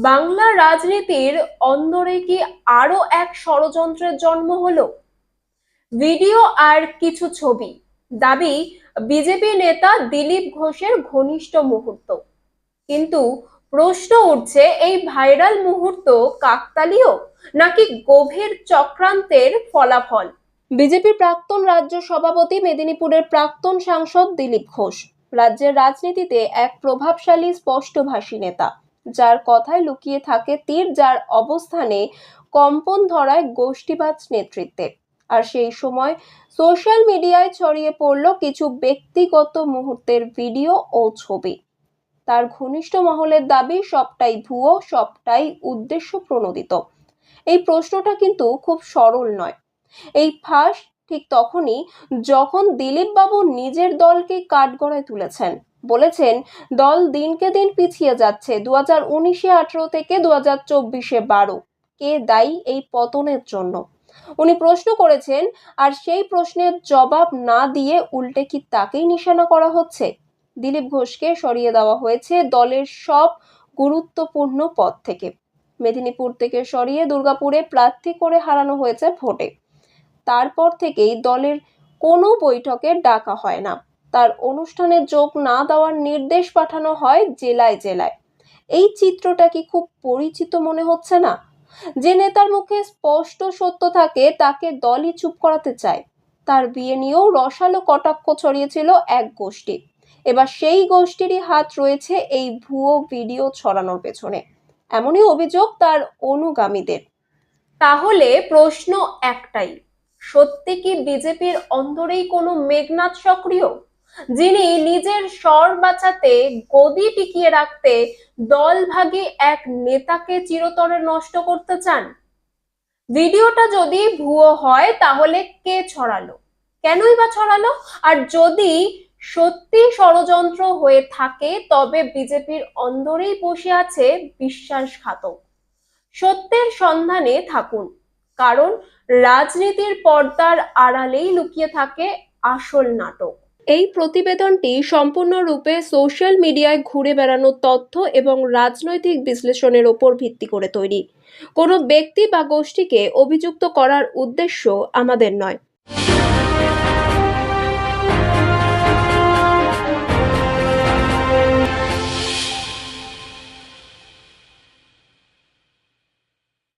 বাংলা রাজনীতির অন্দরে কি আরও এক ষড়যন্ত্রের জন্ম হলো? ভিডিও আর কিছু ছবি। দাবি, বিজেপি নেতা দিলীপ ঘোষের ঘনিষ্ঠ মুহূর্ত। কিন্তু প্রশ্ন উঠছে, এই ভাইরাল মুহূর্ত কাকতালীয় নাকি গভীর চক্রান্তের ফলাফল? বিজেপির প্রাক্তন রাজ্য সভাপতি মেদিনীপুরের প্রাক্তন সাংসদ দিলীপ ঘোষ। রাজ্যের রাজনীতিতে এক প্রভাবশালী স্পষ্টভাষী নেতা। যার কথায় লুকিয়ে থাকে তীর যার অবস্থানে কম্পন ধরায় গোষ্ঠীবাজ নেতৃত্বে। আর সেই সময় সোশ্যাল মিডিয়ায় ছড়িয়ে পড়ল কিছু ব্যক্তিগত মুহূর্তের ভিডিও ও ছবি। তার ঘনিষ্ঠ মহলের দাবি, সবটাই ভুয়ো, সবটাই উদ্দেশ্য প্রণোদিত। এই প্রশ্নটা কিন্তু খুব সরল নয়। এই ফাঁস ঠিক তখনই যখন দিলীপ বাবু নিজের দলকে কাঠগড়ায় তুলেছেন। বলেছেন, দল দিনকে দিন পিছিয়ে যাচ্ছে দু হাজার উনিশে আঠেরো থেকে দু হাজার চব্বিশে বারো। কে দায়ী এই পতনের জন্য? উনি প্রশ্ন করেছেন, আর সেই প্রশ্নের জবাব না দিয়ে উল্টে কি তাকেই নিশানা করা হচ্ছে? দিলীপ ঘোষকে সরিয়ে দেওয়া হয়েছে দলের সব গুরুত্বপূর্ণ পদ থেকে। মেদিনীপুর থেকে সরিয়ে দুর্গাপুরে প্রার্থী করে হারানো হয়েছে ভোটে। তারপর থেকেই দলের কোনো বৈঠকে ডাকা হয় না। তার অনুষ্ঠানে যোগ না দেওয়ার নির্দেশ পাঠানো হয় জেলায় জেলায়। এই চিত্রটা কি খুব পরিচিত মনে হচ্ছে না? যে নেতার মুখে স্পষ্ট সত্য থাকে, তাকে দলই চুপ করাতে চায়। তার বিয়ে নিয়েও রসালো কটাক্ষ ছড়িয়েছিল এক গোষ্ঠী। এবার সেই গোষ্ঠীরই হাত রয়েছে এই ভুয়ো ভিডিও ছড়ানোর পেছনে। এমনই অভিযোগ তার অনুগামীদের। তাহলে প্রশ্ন একটাই, সত্যি কি বিজেপির অন্তরেই কোনো মেঘনাথ সক্রিয়? যিনি নিজের স্বর বাঁচাতে গদি টিকিয়ে রাখতে দলভাগী এক নেতাকে চিরতরে নষ্ট করতে চান? ভিডিওটা যদি ভুয়ো হয়, তাহলে কে ছড়ালো? কেনই বা ছড়ালো? আর যদি সত্যি ষড়যন্ত্র হয়ে থাকে, তবে বিজেপির অন্দরেই বসে আছে বিশ্বাসঘাতক। সত্যের সন্ধানে থাকুন, কারণ রাজনীতির পর্দার আড়ালেই লুকিয়ে থাকে আসল নাটক। এই প্রতিবেদনটি সম্পূর্ণরূপে সোশ্যাল মিডিয়ায় ঘুরে বেড়ানো তথ্য এবং রাজনৈতিক বিশ্লেষণের ওপর ভিত্তি করে তৈরি। কোনো ব্যক্তি বা গোষ্ঠীকে অভিযুক্ত করার উদ্দেশ্য আমাদের নয়।